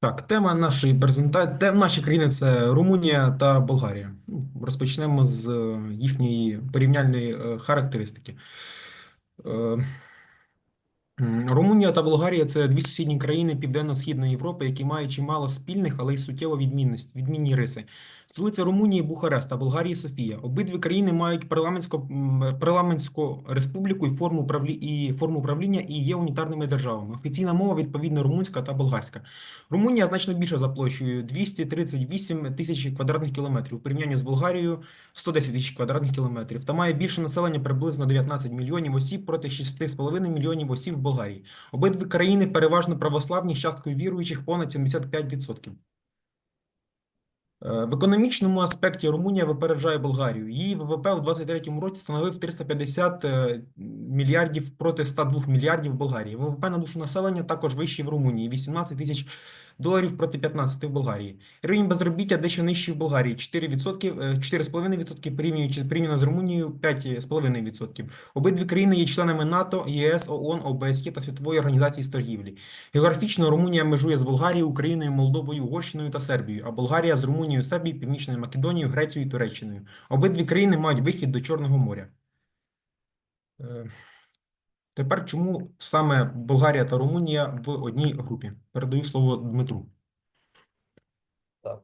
Так, тема нашої презентації, тема наші країни це Румунія та Болгарія. Ну, Розпочнемо з е, їхньої порівняльної е, характеристики. Румунія та Болгарія це дві сусідні країни Південно-Східної Європи, які мають чимало спільних, але й суттєво відмінність, відмінні риси. Столиця Румунії Бухарест, а Болгарії Софія. Обидві країни мають парламентсько, парламентську республіку і форму правлі, і форму правління і є унітарними державами. Офіційна мова відповідно румунська та болгарська. Румунія значно більша за площею 238 тисяч квадратних кілометрів у порівнянні з Болгарією 110 тисяч квадратних кілометрів та має більше населення приблизно 19 мільйонів осіб проти 6,5 мільйонів осіб в Болгарії. Обидві країни переважно православні з часткою віруючих понад 75%. Е, В економічному аспекті Румунія випереджає Болгарію. Її ВВП у 2023 році становив 350 е, мільярдів проти 102 мільярдів в Болгарії. ВВП на душу населення також вищий в Румунії 18 тисяч доларів проти 15 в Болгарії. Рівень безробіття дещо нижчий в Болгарії 4%, е, 4,5% порівнюючи порівняно з Румунією 5,5%. Обидві країни є членами НАТО, ЄС, ООН, ОБСЄ та Світової організації з торгівлі. Географічно Румунія межує з Болгарією, Україною, Молдовою, Угорщиною та Сербією, а Болгарія з Румунією, Сербією, Північною Македонією, Грецією і Туреччиною. Обидві країни мають вихід до Чорного моря. Тепер чому саме Болгарія та Румунія в одній групі? Передаю слово Дмитру. Так,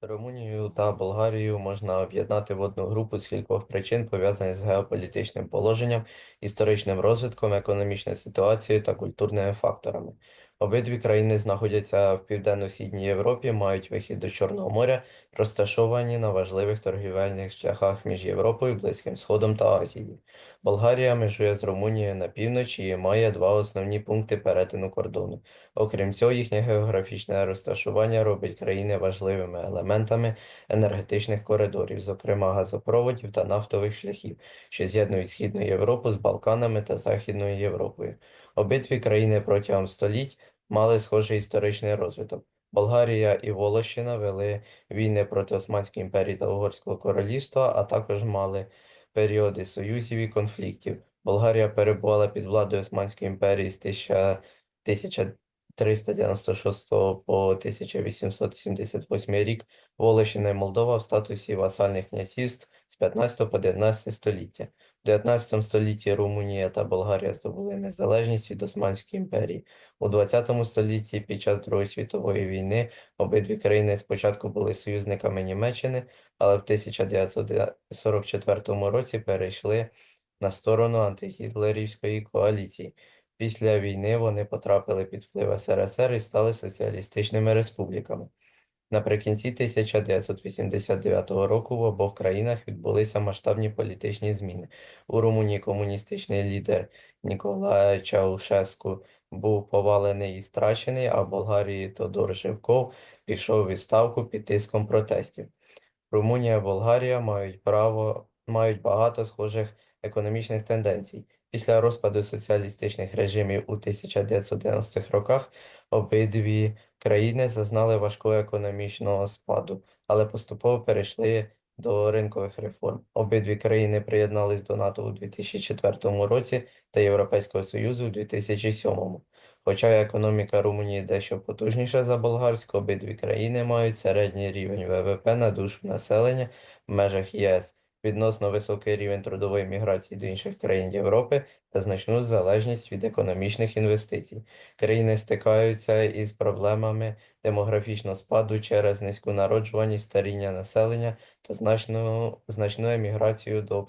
Румунію та Болгарію можна об'єднати в одну групу з кількох причин, пов'язаних з геополітичним положенням, історичним розвитком, економічною ситуацією та культурними факторами. Обидві країни знаходяться в Південно-Східній Європі, мають вихід до Чорного моря, розташовані на важливих торгівельних шляхах між Європою, Близьким Сходом та Азією. Болгарія межує з Румунією на півночі і має два основні пункти перетину кордону. Окрім цього, їхнє географічне розташування робить країни важливими елементами енергетичних коридорів, зокрема газопроводів та нафтових шляхів, що з'єднують Східну Європу з Балканами та Західною Європою. Обидві країни протягом століть мали схожий історичний розвиток. Болгарія і Волощина вели війни проти Османської імперії та Угорського королівства, а також мали періоди союзів і конфліктів. Болгарія перебувала під владою Османської імперії з 1000 1396 по 1878 рік, Волощина і Молдова в статусі васальних князівств з 15 по 19 століття. В 19 столітті Румунія та Болгарія здобули незалежність від Османської імперії. У 20 столітті під час Другої світової війни обидві країни спочатку були союзниками Німеччини, але в 1944 році перейшли на сторону антигітлерівської коаліції. Після війни вони потрапили під вплив СРСР і стали соціалістичними республіками. Наприкінці 1989 року в обох країнах відбулися масштабні політичні зміни. У Румунії комуністичний лідер Ніколай Чаушеску був повалений і страчений, а в Болгарії Тодор Живков пішов у відставку під тиском протестів. Румунія і Болгарія мають право, мають багато схожих економічних тенденцій. Після розпаду соціалістичних режимів у 1990-х роках обидві країни зазнали важкого економічного спаду, але поступово перейшли до ринкових реформ. Обидві країни приєднались до НАТО у 2004 році та Європейського Союзу у 2007. Хоча економіка Румунії дещо потужніша за болгарську, обидві країни мають середній рівень ВВП на душу населення в межах ЄС відносно високий рівень трудової міграції до інших країн Європи та значну залежність від економічних інвестицій. Країни стикаються із проблемами демографічного спаду через низьку народжуваність, старіння населення та значну, значну еміграцію до